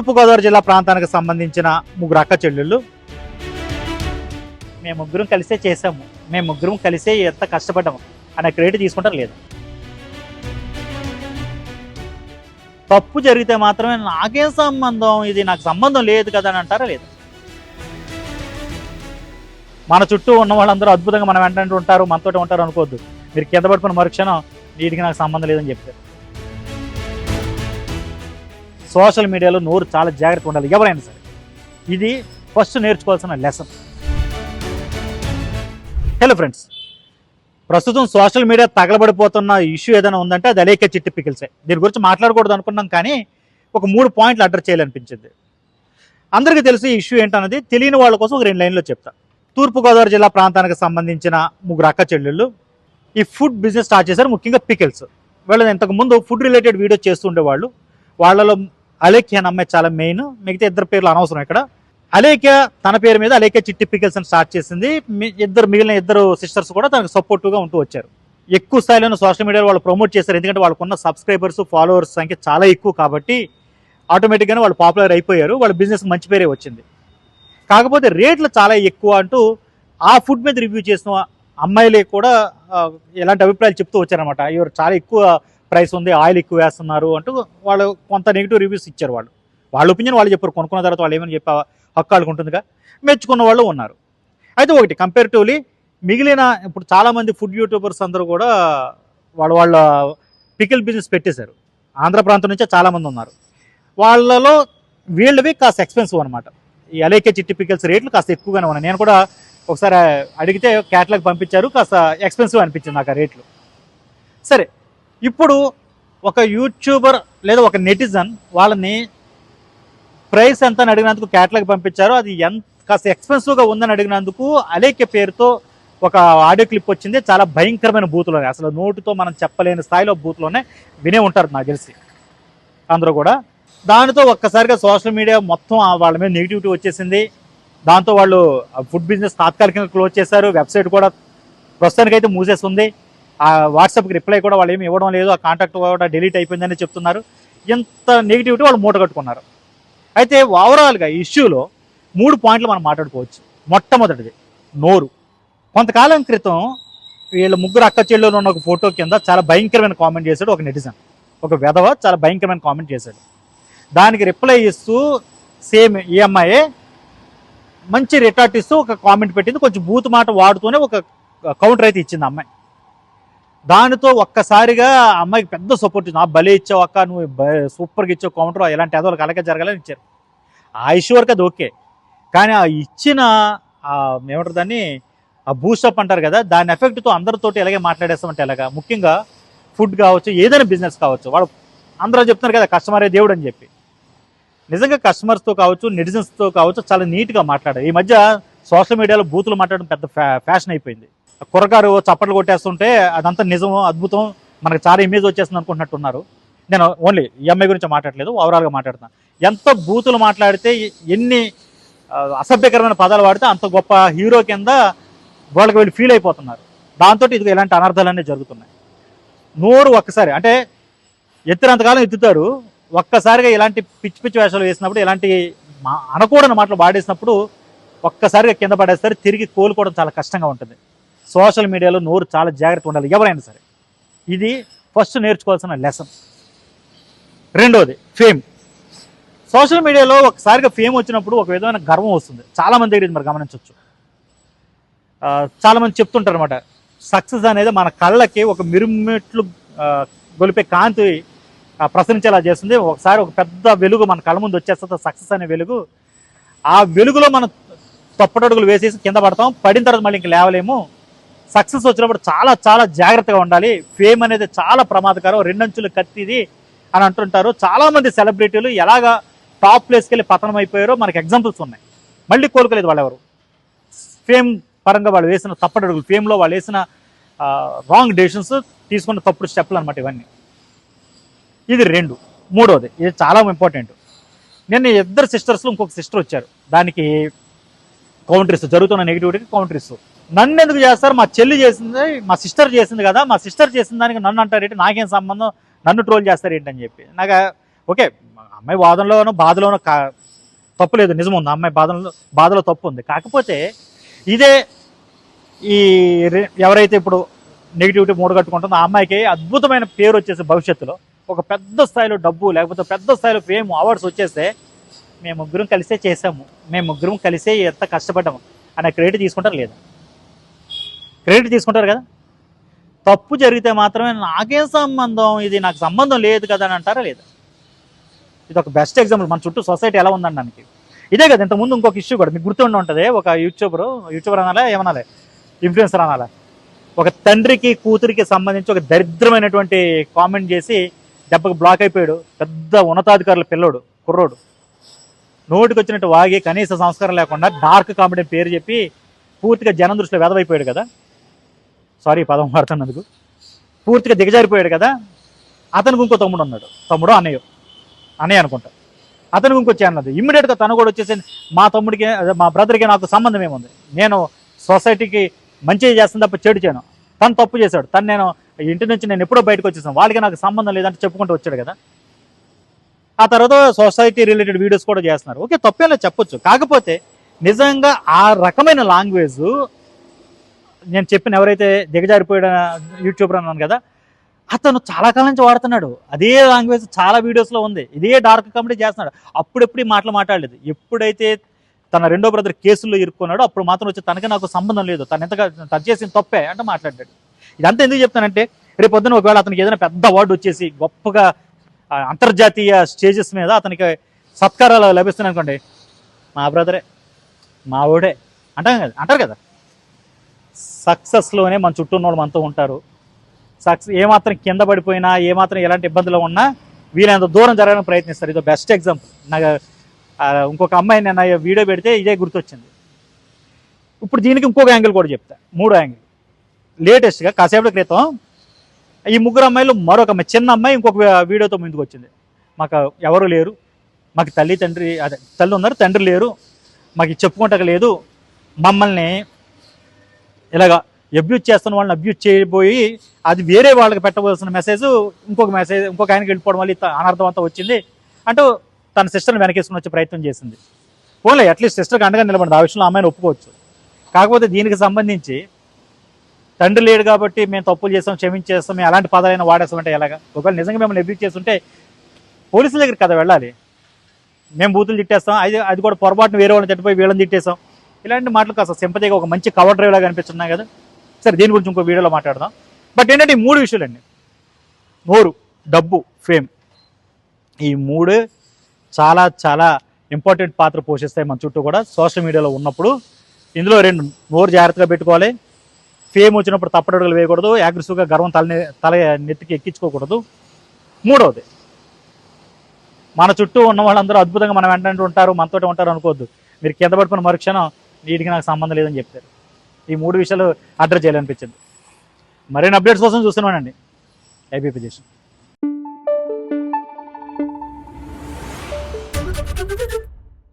తూర్పుగోదావరి జిల్లా ప్రాంతానికి సంబంధించిన ముగ్గురు అక్క చెల్లెళ్ళు. మేము ముగ్గురం కలిసే చేసాము మేము ముగ్గురం కలిసే ఎంత కష్టపడ్డాము అనే క్రెడిట్ తీసుకుంటారు లేదు? తప్పు జరిగితే మాత్రమే నాకేం సంబంధం? ఇది నాకు సంబంధం లేదు కదా అని అంటారా లేదు? మన చుట్టూ ఉన్న వాళ్ళందరూ అద్భుతంగా మనం వెంటనే ఉంటారు మనతోటి ఉంటారు అనుకోవద్దు. మీరు కింద పడిపోయిన మరుక్షణం వీటికి నాకు సంబంధం లేదని చెప్తారు సోషల్ మీడియాలో నోరు చాలా జాగ్రత్తగా ఉండాలి ఎవరైనా సరే. ఇది ఫస్ట్ నేర్చుకోవాల్సిన లెసన్. హలో ఫ్రెండ్స్ ప్రస్తుతం సోషల్ మీడియా తగలబడిపోతున్న ఇష్యూ ఏదైనా ఉందంటే అది అలేక చిట్టి పికిల్సే. దీని గురించి మాట్లాడకూడదు అనుకున్నాం కానీ ఒక మూడు పాయింట్లు అడ్రస్ చేయాలనిపించింది. అందరికీ తెలుసు ఈ ఇష్యూ ఏంటన్నది. తెలియని వాళ్ళ కోసం ఒక రెండు లైన్లో చెప్తా. తూర్పుగోదావరి జిల్లా ప్రాంతానికి సంబంధించిన ముగ్గురు అక్క చెల్లెళ్ళు ఈ ఫుడ్ బిజినెస్ స్టార్ట్ చేశారు ముఖ్యంగా పికిల్స్. వీళ్ళని ఇంతకు ముందు ఫుడ్ రిలేటెడ్ వీడియో చేస్తుండేవాళ్ళు వాళ్ళలో అలేఖ్య అనే అమ్మాయి చాలా మెయిన్ మిగతా ఇద్దరు పేర్లు అనవసరం ఇక్కడ. అలేఖ్య తన పేరు మీద అలేఖ్య చిట్టి పికిల్స్ అని స్టార్ట్ చేసింది. ఇద్దరు మిగిలిన ఇద్దరు సిస్టర్స్ కూడా తనకు సపోర్టివ్గా ఉంటూ వచ్చారు. ఎక్కువ స్థాయిలో సోషల్ మీడియాలో వాళ్ళు ప్రమోట్ చేశారు. ఎందుకంటే వాళ్ళకున్న సబ్స్క్రైబర్స్ ఫాలోవర్స్ సంఖ్య చాలా ఎక్కువ కాబట్టి ఆటోమేటిక్గానే వాళ్ళు పాపులర్ అయిపోయారు. వాళ్ళ బిజినెస్ మంచి పేరే వచ్చింది. కాకపోతే రేట్లు చాలా ఎక్కువ అంటూ ఆ ఫుడ్ మీద రివ్యూ చేసిన అమ్మాయిలే కూడా ఎలాంటి అభిప్రాయాలు చెప్తూ వచ్చారనమాట ఇವರು చాలా ఎక్కువ ప్రైస్ ఉంది ఆయిల్ ఎక్కువ వేస్తున్నారు అంటూ వాళ్ళు కొంత నెగిటివ్ రివ్యూస్ ఇచ్చారు వాళ్ళు. వాళ్ళ ఒపీనియన్ వాళ్ళు చెప్పారు కొనుక్కున్న తర్వాత వాళ్ళు ఏమని చెప్పే హక్కు ఉంటుందిగా? మెచ్చుకున్న వాళ్ళు ఉన్నారు. అయితే ఒకటి కంపేరిటివ్లీ మిగిలిన ఇప్పుడు చాలామంది ఫుడ్ యూట్యూబర్స్ అందరూ కూడా వాళ్ళ వాళ్ళ పికిల్ బిజినెస్ పెట్టేశారు. ఆంధ్ర ప్రాంతం నుంచే చాలామంది ఉన్నారు. వాళ్ళలో వీళ్ళవి కాస్త ఎక్స్పెన్సివ్ అనమాట ఈ అలేకే చిట్టి పికిల్స్ రేట్లు కాస్త ఎక్కువగానే ఉన్నాయి. నేను కూడా ఒకసారి అడిగితే క్యాట్లాగ్ పంపించారు కాస్త ఎక్స్పెన్సివ్ అనిపించింది నాకు ఆ రేట్లు. సరే ఇప్పుడు ఒక యూట్యూబర్ లేదా ఒక నెటిజన్ వాళ్ళని ప్రైస్ ఎంత అని అడిగినందుకు క్యాట్లాగ్ పంపించారు అది ఎంత కాస్త ఎక్స్పెన్సివ్గా ఉందని అడిగినందుకు అలేఖ్య పేరుతో ఒక ఆడియో క్లిప్ వచ్చింది. చాలా భయంకరమైన బూతులోనే అసలు నోటితో మనం చెప్పలేని స్థాయిలో బూత్లోనే వినే ఉంటారు నాకు తెలిసి అందరూ కూడా. దానితో ఒక్కసారిగా సోషల్ మీడియా మొత్తం వాళ్ళ మీద నెగిటివిటీ వచ్చేసింది. దాంతో వాళ్ళు ఫుడ్ బిజినెస్ తాత్కాలికంగా క్లోజ్ చేశారు. వెబ్సైట్ కూడా ప్రస్తుతానికైతే మూసేస్తుంది ఆ వాట్సాప్కి రిప్లై కూడా వాళ్ళు ఏమి ఇవ్వడం లేదు ఆ కాంటాక్ట్ కూడా డిలీట్ అయిపోయిందని చెప్తున్నారు. ఇంత నెగిటివిటీ వాళ్ళు మూట కట్టుకున్నారు. అయితే ఓవరాల్గా ఈ ఇష్యూలో మూడు పాయింట్లు మనం మాట్లాడుకోవచ్చు. మొట్టమొదటిది నోరు. కొంతకాలం క్రితం వీళ్ళ ముగ్గురు అక్క చెల్లెలు ఉన్న ఒక ఫోటో కింద చాలా భయంకరమైన కామెంట్ చేశాడు ఒక నెటిజన్ ఒక వెధవ చాలా భయంకరమైన కామెంట్ చేశాడు. దానికి రిప్లై ఇస్తూ సేమ్ ఈ అమ్మాయే మంచి రిటార్ట్ ఇస్తూ ఒక కామెంట్ పెట్టింది. కొంచెం బూత్ మాట వాడుతూనే ఒక కౌంటర్ అయితే ఇచ్చింది అమ్మాయి. దానితో ఒక్కసారిగా ఆ అమ్మాయికి పెద్ద సపోర్ట్ ఇచ్చింది. ఆ భలే ఇచ్చావు అక్క నువ్వు బ- సూపర్గా ఇచ్చావు కౌంటర్ ఎలాంటి అదో అలాగే జరగాలని ఇచ్చారు. ఆయుష్ వరకు అది ఓకే కానీ ఆ ఇచ్చిన ఏమంటారు దాన్ని ఆ బూస్టప్ అంటారు కదా దాని ఎఫెక్ట్తో అందరితోటి ఎలాగే మాట్లాడేస్తామంటే ఎలాగా? ముఖ్యంగా ఫుడ్ కావచ్చు ఏదైనా బిజినెస్ కావచ్చు వాళ్ళు అందరూ చెప్తున్నారు కదా కస్టమరే దేవుడు అని చెప్పి. నిజంగా కస్టమర్స్తో కావచ్చు నెటిజన్స్తో కావచ్చు చాలా నీట్గా మాట్లాడారు. ఈ మధ్య సోషల్ మీడియాలో బూతులు మాట్లాడడం పెద్ద ఫ్యా ఫ్యాషన్ అయిపోయింది. కుర్రగారు చప్పట్లు కొట్టేస్తుంటే అదంతా నిజం అద్భుతం మనకు చాలా ఇమేజ్ వచ్చేస్తుంది అనుకుంటున్నట్టున్నారు. నేను ఓన్లీ ఈ అమ్మాయి గురించి మాట్లాడలేదు ఓవరాల్గా మాట్లాడుతున్నాను ఎంత బూతులు మాట్లాడితే ఎన్ని అసభ్యకరమైన పదాలు వాడితే అంత గొప్ప హీరో కింద వాళ్ళకి వీళ్ళు ఫీల్ అయిపోతున్నారు. దాంతో ఇది ఇలాంటి అనర్థాలన్నీ జరుగుతున్నాయి. నోరు ఒక్కసారి అంటే ఎత్తినంతకాలం ఎత్తుతారు ఒక్కసారిగా ఇలాంటి పిచ్చి పిచ్చి వేషాలు వేసినప్పుడు ఇలాంటి మా- అనకూడని మాటలు వాడేసినప్పుడు ఒక్కసారిగా కింద పడేస్తారు తిరిగి కోలుకోవడం చాలా కష్టంగా ఉంటుంది. సోషల్ మీడియాలో నోరు చాలా జాగ్రత్త ఉండాలి ఎవరైనా సరే. ఇది ఫస్ట్ నేర్చుకోవాల్సిన లెసన్ రెండోది ఫేమ్ సోషల్ మీడియాలో ఒకసారిగా ఫేమ్ వచ్చినప్పుడు ఒక విధమైన గర్వం వస్తుంది. చాలామంది దగ్గర ఇది మరి గమనించవచ్చు. చాలామంది చెప్తుంటారు అనమాట సక్సెస్ అనేది మన కళ్ళకి ఒక మిరుమిట్లు గొలిపే కాంతి ప్రసరించేలా చేస్తుంది. ఒకసారి ఒక పెద్ద వెలుగు మన కళ్ళ ముందు వచ్చేస్తుంది సక్సెస్ అనే వెలుగు. ఆ వెలుగులో మనం తప్పటడుగులు వేసేసి కింద పడతాం. పడిన తర్వాత మళ్ళీ ఇంక లేవలేము. సక్సెస్ వచ్చినప్పుడు చాలా చాలా జాగ్రత్తగా ఉండాలి. ఫేమ్ అనేది చాలా ప్రమాదకరం. రెండంచులు కత్తిది అని అంటుంటారు. చాలామంది సెలబ్రిటీలు ఎలాగా టాప్ ప్లేస్కి వెళ్ళి పతనం అయిపోయారో మనకి ఎగ్జాంపుల్స్ ఉన్నాయి. మళ్ళీ కోలుకోలేదు వాళ్ళెవరు. ఫేమ్ పరంగా వాళ్ళు వేసిన తప్పటడుగులు ఫేమ్లో వాళ్ళు వేసిన రాంగ్ డెసిషన్స్ తీసుకున్న తప్పుడు స్టెప్లు అనమాట ఇవన్నీ. ఇది రెండు. మూడోది ఇది చాలా ఇంపార్టెంట్. నిన్న ఇద్దరు సిస్టర్స్లో ఇంకొక సిస్టర్ వచ్చారు. దానికి కౌంటర్ ఇస్తూ జరుగుతున్న నెగిటివిటీకి కౌంటర్ ఇస్తూ నన్ను ఎందుకు చేస్తారు? మా చెల్లి చేసింది మా సిస్టర్ చేసింది కదా మా సిస్టర్ చేసిన దానికి నన్ను అంటారేంటి నాకేం సంబంధం? నన్ను ట్రోల్ చేస్తారు అని చెప్పి. నాకు ఓకే అమ్మాయి వాదనలోనో బాధలోనో కా తప్పు లేదు నిజం ఉంది. అమ్మాయి బాధలో బాధలో తప్పు ఉంది. కాకపోతే ఇదే ఈ ఎవరైతే ఇప్పుడు నెగిటివిటీ మూడగట్టుకుంటుందో ఆ అమ్మాయికి అద్భుతమైన పేరు వచ్చేసి భవిష్యత్తులో. ఒక పెద్ద స్థాయిలో డబ్బు లేకపోతే పెద్ద స్థాయిలో ఫేమ్ అవార్డ్స్ వచ్చేస్తే మేము ముగ్గురం కలిసే చేసాము. మేము ముగ్గురం కలిసే ఎంత కష్టపడ్డాము అనే క్రెడిట్ తీసుకుంటారు లేదా? క్రెడిట్ తీసుకుంటారు కదా? తప్పు జరిగితే మాత్రమే నాకేం సంబంధం? ఇది నాకు సంబంధం లేదు కదా అని అంటారా లేదా? ఇది ఒక బెస్ట్ ఎగ్జాంపుల్ మన చుట్టూ సొసైటీ ఎలా ఉందండి దానికి? ఇదే కదా ఇంతకుముందు ఇంకొక ఇష్యూ కూడా మీకు గుర్తుండి ఉంటుంది. ఒక యూట్యూబర్ యూట్యూబర్ అనాలా ఏమనాలి? ఇన్ఫ్లుయెన్సర్ అనాలా? ఒక తండ్రికి కూతురికి సంబంధించి ఒక దరిద్రమైనటువంటి కామెంట్ చేసి దెబ్బకి బ్లాక్ అయిపోయాడు. పెద్ద ఉన్నతాధికారుల పిల్లోడు కుర్రోడు. నోటికి వచ్చినట్టు వాగి కనీస సంస్కారం లేకుండా డార్క్ కామెడీ పేరు చెప్పి పూర్తిగా జనం దృష్టిలో వెదవైపోయాడు కదా? సారీ పదం వాడుతున్నందుకు పూర్తిగా దిగజారిపోయాడు కదా అతనికి ఇంకో తమ్ముడు ఉన్నాడు తమ్ముడు అన్నయ్య? అన్నయ్య అనుకుంటా. అతనికి ఇంకో అన్నది. ఇమ్మీడియట్గా తను కూడా వచ్చేసి మా తమ్ముడికి మా బ్రదర్కి నాకు సంబంధం ఏముంది? నేను సొసైటీకి మంచిగా చేస్తాను తప్ప చెడు చేయను. తను తప్పు చేశాడు. తను నేను ఇంటి నుంచి నేను ఎప్పుడో బయటకు వచ్చేసాను. వాళ్ళకి నాకు సంబంధం లేదంటే చెప్పుకుంటూ వచ్చాడు కదా. ఆ తర్వాత సొసైటీ రిలేటెడ్ వీడియోస్ కూడా చేస్తున్నారు. ఓకే తప్పేలా చెప్పొచ్చు. కాకపోతే నిజంగా ఆ రకమైన లాంగ్వేజ్ నేను చెప్పిన ఎవరైతే దిగజారిపోయాడు యూట్యూబర్ అన్నాను కదా అతను చాలా కాలం నుంచి వాడుతున్నాడు. అదే లాంగ్వేజ్ చాలా వీడియోస్లో ఉంది. ఇదే డార్క్ కామెడీ చేస్తున్నాడు. అప్పుడెప్పుడు ఈ మాటలు మాట్లాడలేదు. ఎప్పుడైతే తన రెండో బ్రదర్ కేసుల్లో ఇరుక్కున్నాడో అప్పుడు మాత్రం వచ్చి తనకి నాకు సంబంధం లేదు. తను ఎంతగా తను చేసిన తప్పే అంటే మాట్లాడాడు. ఇదంతా ఎందుకు చెప్తానంటే రేపు పొద్దున ఒకవేళ అతనికి ఏదైనా పెద్ద అవార్డు వచ్చేసి గొప్పగా అంతర్జాతీయ స్టేజెస్ మీద అతనికి సత్కారాలు లభిస్తున్నాయి అనుకోండి మా బ్రదరే మా ఓడే అంటాం కదా అంటారు కదా. సక్సెస్లోనే మన చుట్టూ ఉన్న వాళ్ళు మనతో ఉంటారు. సక్సెస్ ఏమాత్రం కింద పడిపోయినా ఏమాత్రం ఎలాంటి ఇబ్బందులు ఉన్నా వీళ్ళంత దూరం జరగడానికి ప్రయత్నిస్తారు. ఇది బెస్ట్ ఎగ్జాంపుల్ నాకు ఇంకొక అమ్మాయి నేను ఆ వీడియో పెడితే ఇదే గుర్తొచ్చింది. ఇప్పుడు దీనికి ఇంకొక యాంగిల్ కూడా చెప్తా. మూడో యాంగిల్ లేటెస్ట్గా కాసేపటి క్రితం ఈ ముగ్గురు అమ్మాయిలు మరొక చిన్న అమ్మాయి ఇంకొక వీడియోతో ముందుకు వచ్చింది. మాకు ఎవరు లేరు. మాకు తల్లి తండ్రి అదే తల్లి ఉన్నారు తండ్రి లేరు. మాకు చెప్పుకుంటక లేదు. మమ్మల్ని ఇలాగా అబ్యూజ్ చేస్తున్న వాళ్ళని అబ్యూజ్ చేయబోయి అది వేరే వాళ్ళకి పెట్టవలసిన మెసేజ్ ఇంకొక మెసేజ్ ఇంకొక ఆయనకి వెళ్ళిపోవడం వల్ల ఇంత అనర్థం అంతా వచ్చింది. అంటూ తన సిస్టర్ని వెనకేసుకుని వచ్చే ప్రయత్నం చేసింది. పోలే అట్లీస్ట్ సిస్టర్కి అండగా నిలబడింది. ఆ విషయంలో అమ్మాయిని ఒప్పుకోవచ్చు. కాకపోతే దీనికి సంబంధించి తండ్రి లేడు కాబట్టి మేము తప్పులు చేస్తాం క్షమించేస్తాం మేము అలాంటి పదాలైనా వాడేస్తామంటే ఎలాగా? ఒకవేళ నిజంగా మిమ్మల్ని అబ్యూజ్ చేస్తుంటే పోలీసుల దగ్గరికి కదా వెళ్ళాలి. మేము బూతులు తిట్టేస్తాం అది అది కూడా పొరపాటున వేరే వాళ్ళని తిట్టిపోయి వీళ్ళని తిట్టేస్తాం ఇలాంటి మాటలు కాస్త సింపతిగా ఒక మంచి కవర్ డ్రైవ్ లాగా అనిపిస్తున్నాయి కదా. సరే దీని గురించి ఇంకో వీడియోలో మాట్లాడదాం. బట్ ఏంటంటే ఈ మూడు విషయాలండి. నోరు డబ్బు ఫేమ్ ఈ మూడు చాలా చాలా ఇంపార్టెంట్ పాత్ర పోషిస్తాయి మన చుట్టూ కూడా సోషల్ మీడియాలో ఉన్నప్పుడు. ఇందులో రెండు నోరు జాగ్రత్తగా పెట్టుకోవాలి. ఫేమ్ వచ్చినప్పుడు తప్పడడుగులు వేయకూడదు. యాగ్రెసివ్గా గర్వం తల తల నెత్తికి ఎక్కించుకోకూడదు. మూడవది మన చుట్టూ ఉన్న వాళ్ళందరూ అద్భుతంగా మనం వెంటనే ఉంటారు మనతోటి ఉంటారు అనుకోవద్దు. మీరు కింద పడుకున్న మరుక్షణం వీటికి నాకు సంబంధం లేదని చెప్తారు ఈ మూడు విషయాలు అడ్రస్ చేయాలనిపించింది. మరిన్ని అప్డేట్స్ కోసం చూస్తున్నానండి. IBP position